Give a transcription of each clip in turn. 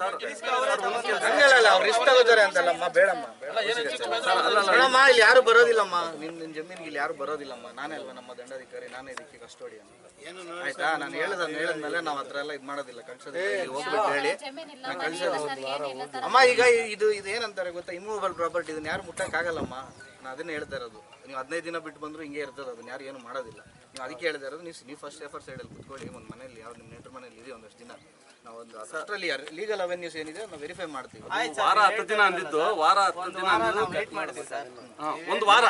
ಹಂಗಲ್ಲ ಅವ್ರು ಇಷ್ಟ ಆಗೋದಾರೆ ಅಂತಲ್ಲಮ್ಮ ಬೇಡಮ್ಮ. ಬೇಡಮ್ಮ ಇಲ್ಲಿ ಯಾರು ಬರೋದಿಲ್ಲಮ್ಮ. ನಿನ್ನ ನಿನ್ ಜಮೀನಿಗೆ ಇಲ್ಲಿ ಯಾರು ಬರೋದಿಲ್ಲಮ್ಮ. ನಾನೇ ಅಲ್ವಾ ನಮ್ಮ ದಂಡಾಧಿಕಾರಿ ನಾನೇ ಇದಕ್ಕೆ ಕಸ್ಟೋಡಿ ಅಂತ ಆಯ್ತಾ? ನಾನು ಹೇಳದ ಹೇಳಿದ್ಮೇಲೆ ನಾವು ಹತ್ರ ಎಲ್ಲ ಇದು ಮಾಡೋದಿಲ್ಲ. ಕಳ್ಸೋದಿಲ್ಲ. ಹೋಗ್ಬಿಟ್ಟು ಹೇಳಿ. ನಾನು ಕಳ್ಸೋದು ಅಮ್ಮ ಈಗ ಇದು ಇದು ಏನಂತಾರೆ ಗೊತ್ತಾ? ಇಮೂವಬಲ್ ಪ್ರಾಪರ್ಟಿ ಇದನ್ನ ಯಾರು ಮುಟ್ಟಕ್ಕಾಗಲ್ಲಮ್ಮ ನಾನು ಅದನ್ನ ಹೇಳ್ತಾ ಇರೋದು. ನೀವು ಹದಿನೈದು ದಿನ ಬಿಟ್ಟು ಬಂದ್ರು ಹಿಂಗೆ ಇರ್ತದೆ. ಅದನ್ನ ಯಾರು ಏನು ಮಾಡೋದಿಲ್ಲ. ನೀವು ಅದಕ್ಕೆ ಹೇಳ್ತಾ ಇರೋದು ನೀವು ನೀವು ಫಸ್ಟ್ ಸೈಡ್ ಸೈಡಲ್ಲಿ ಕುತ್ಕೊಳ್ಳಿ. ಒಂದು ಮನೆಯಲ್ಲಿ ಯಾವ ನಿಮ್ಮ ನೆಂಟರ ಮನೇಲಿ ಇದೆ ಒಂದಷ್ಟು ದಿನ? ಅಷ್ಟರಲ್ಲಿ ಲೀಗಲ್ ಅವೆನ್ಯೂಸ್ ಏನಿದೆ ನಾವು ವೆರಿಫೈ ಮಾಡ್ತೀವಿ. ವಾರ ಹತ್ತು ದಿನ ಅಂದಿದ್ದು ವಾರ ಹತ್ತು ದಿನ ಒಂದು ವಾರ.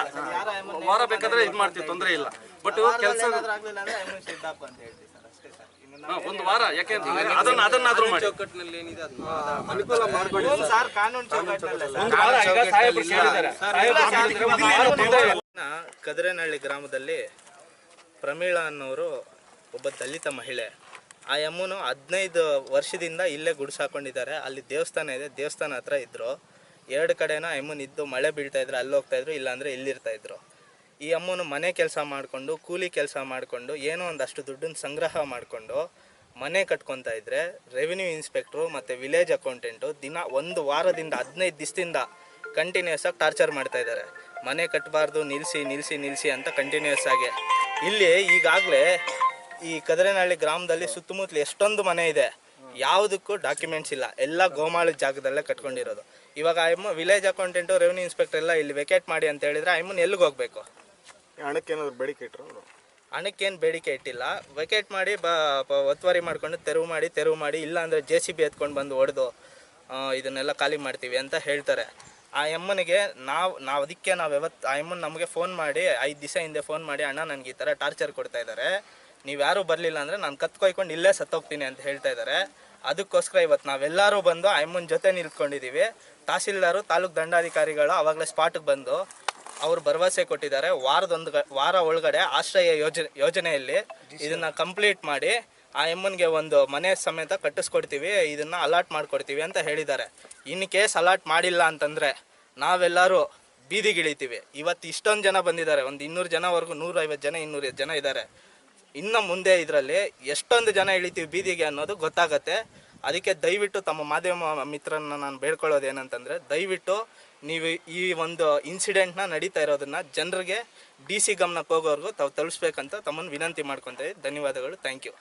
ವಾರ ಬೇಕಾದ್ರೆ ಇದು ಮಾಡ್ತೀವಿ ತೊಂದರೆ ಇಲ್ಲ. ಬಟ್ ಕೆಲಸ ಒಂದು ವಾರ. ಯಾಕೆ ಅದನ್ನ ಅದನ್ನಾದ್ರೂ ಮಾಡಿ. ಕದರೇನಹಳ್ಳಿ ಗ್ರಾಮದಲ್ಲಿ ಪ್ರಮೀಳಾ ಅನ್ನೋರು ಒಬ್ಬ ದಲಿತ ಮಹಿಳೆ. ಆ ಯಮ್ಮನು ಹದಿನೈದು ವರ್ಷದಿಂದ ಇಲ್ಲೇ ಗುಡ್ಸಾಕೊಂಡಿದ್ದಾರೆ ಅಲ್ಲಿ ದೇವಸ್ಥಾನ ಇದೆ. ದೇವಸ್ಥಾನ ಹತ್ರ ಇದ್ರು. ಎರಡು ಕಡೆನ ಅಮ್ಮನ ಇದ್ದು ಮಳೆ ಬೀಳ್ತಾ ಇದ್ರು, ಅಲ್ಲಿ ಹೋಗ್ತಾ ಇದ್ರು, ಇಲ್ಲಾಂದ್ರೆ ಇಲ್ಲಿರ್ತಾ ಇದ್ರು. ಈ ಅಮ್ಮನು ಮನೆ ಕೆಲಸ ಮಾಡಿಕೊಂಡು, ಕೂಲಿ ಕೆಲಸ ಮಾಡಿಕೊಂಡು, ಏನೋ ಒಂದಷ್ಟು ದುಡ್ಡನ್ನ ಸಂಗ್ರಹ ಮಾಡಿಕೊಂಡು ಮನೆ ಕಟ್ಕೊತಾ ಇದ್ರೆ ರೆವಿನ್ಯೂ ಇನ್ಸ್ಪೆಕ್ಟ್ರು ಮತ್ತು ವಿಲೇಜ್ ಅಕೌಂಟೆಂಟು ದಿನ ಒಂದು ವಾರದಿಂದ ಹದಿನೈದು ದಿವಸದಿಂದ ಕಂಟಿನ್ಯೂಸ್ ಆಗಿ ಟಾರ್ಚರ್ ಮಾಡ್ತಾ ಇದ್ದಾರೆ. ಮನೆ ಕಟ್ಟಬಾರ್ದು ನಿಲ್ಲಿಸಿ ನಿಲ್ಲಿಸಿ ನಿಲ್ಲಿಸಿ ಅಂತ ಕಂಟಿನ್ಯೂಸ್ ಆಗಿ. ಇಲ್ಲಿ ಈಗಾಗಲೇ ಈ ಕದರೇನಹಳ್ಳಿ ಗ್ರಾಮದಲ್ಲಿ ಸುತ್ತಮುತ್ತಲು ಎಷ್ಟೊಂದು ಮನೆ ಇದೆ. ಯಾವುದಕ್ಕೂ ಡಾಕ್ಯುಮೆಂಟ್ಸ್ ಇಲ್ಲ. ಎಲ್ಲ ಗೋಮಾಳ ಜಾಗದಲ್ಲೇ ಕಟ್ಕೊಂಡಿರೋದು. ಇವಾಗ ಐಮ್ಮ ವಿಲೇಜ್ ಅಕೌಂಟೆಂಟು ರೆವಿನ್ಯೂ ಇನ್ಸ್ಪೆಕ್ಟರ್ ಎಲ್ಲ ಇಲ್ಲಿ ವೆಕೇಟ್ ಮಾಡಿ ಅಂತ ಹೇಳಿದ್ರೆ ಐಮನ್ ಎಲ್ಲಿಗೆ ಹೋಗ್ಬೇಕು? ಹಣಕ್ಕೆ ಏನಾದ್ರು ಬೇಡಿಕೆ ಇಟ್ಟರು ಅವರು? ಹಣಕ್ಕೇನು ಬೇಡಿಕೆ ಇಟ್ಟಿಲ್ಲ. ವೆಕೇಟ್ ಮಾಡಿ ಬ ಪ- ಒತ್ತುವರಿ ಮಾಡ್ಕೊಂಡು ತೆರವು ಮಾಡಿ ತೆರವು ಮಾಡಿ ಇಲ್ಲ ಅಂದರೆ ಜೆ ಸಿ ಬಿ ಎತ್ಕೊಂಡು ಬಂದು ಹೊಡೆದು ಇದನ್ನೆಲ್ಲ ಖಾಲಿ ಮಾಡ್ತೀವಿ ಅಂತ ಹೇಳ್ತಾರೆ. ಆ ಎಮ್ಮನಿಗೆ ನಾವು ನಾವು ಅದಕ್ಕೆ ನಾವು ಯಾವತ್ತು ಆ ಎಮ್ಮನ್ ನಮಗೆ ಫೋನ್ ಮಾಡಿ ಐದು ದಿವಸ ಹಿಂದೆ ಫೋನ್ ಮಾಡಿ ಅಣ್ಣ ನನಗೆ ಈ ಥರ ಟಾರ್ಚರ್ ಕೊಡ್ತಾ ಇದ್ದಾರೆ ನೀವು ಯಾರು ಬರಲಿಲ್ಲ ಅಂದರೆ ನಾನು ಕತ್ ಕೊಯ್ಕೊಂಡು ಇಲ್ಲೇ ಸತ್ತೋಗ್ತೀನಿ ಅಂತ ಹೇಳ್ತಾ ಇದ್ದಾರೆ ಅದಕ್ಕೋಸ್ಕರ ಇವತ್ತು ನಾವೆಲ್ಲರೂ ಬಂದು ಅಮ್ಮನ ಜೊತೆ ನಿಲ್ತ್ಕೊಂಡಿದ್ದೀವಿ ತಹಸೀಲ್ದಾರು ತಾಲೂಕು ದಂಡಾಧಿಕಾರಿಗಳು ಆವಾಗಲೇ ಸ್ಪಾಟ್ಗೆ ಬಂದು ಅವರು ಭರವಸೆ ಕೊಟ್ಟಿದ್ದಾರೆ. ವಾರದೊಂದು ವಾರ ಒಳಗಡೆ ಆಶ್ರಯ ಯೋಜನೆ ಯೋಜನೆಯಲ್ಲಿ ಇದನ್ನ ಕಂಪ್ಲೀಟ್ ಮಾಡಿ ಆ ಎಮ್ಮನ್ಗೆ ಒಂದು ಮನೆ ಸಮೇತ ಕಟ್ಟಿಸ್ಕೊಡ್ತೀವಿ. ಇದನ್ನ ಅಲಾಟ್ ಮಾಡ್ಕೊಡ್ತೀವಿ ಅಂತ ಹೇಳಿದ್ದಾರೆ. ಇನ್ ಕೇಸ್ ಅಲಾಟ್ ಮಾಡಿಲ್ಲ ಅಂತಂದ್ರೆ ನಾವೆಲ್ಲರೂ ಬೀದಿಗಿಳಿತೀವಿ. ಇವತ್ತು ಇಷ್ಟೊಂದು ಜನ ಬಂದಿದ್ದಾರೆ. ಒಂದು ಇನ್ನೂರು ಜನವರೆಗೂ ನೂರೈವತ್ತು ಜನ ಇನ್ನೂರು ಜನ ಇದ್ದಾರೆ. ಇನ್ನು ಮುಂದೆ ಇದರಲ್ಲಿ ಎಷ್ಟೊಂದು ಜನ ಇಳಿತೀವಿ ಬೀದಿಗೆ ಅನ್ನೋದು ಗೊತ್ತಾಗತ್ತೆ. ಅದಕ್ಕೆ ದಯವಿಟ್ಟು ತಮ್ಮ ಮಾಧ್ಯಮ ಮಿತ್ರರನ್ನ ನಾನು ಬೇಡ್ಕೊಳ್ಳೋದು ಏನಂತಂದ್ರೆ, ದಯವಿಟ್ಟು ನೀವು ಈ ಒಂದು ಇನ್ಸಿಡೆಂಟ್ನ ನಡೀತಾ ಇರೋದನ್ನ ಜನರಿಗೆ ಡಿ ಸಿ ಗಮನಕ್ಕೆ ಹೋಗೋವರೆಗೂ ತಾವು ತಲುಪಿಸ್ಬೇಕಂತ ತಮ್ಮನ್ನು ವಿನಂತಿ ಮಾಡ್ಕೊತೀವಿ. ಧನ್ಯವಾದಗಳು. Thank you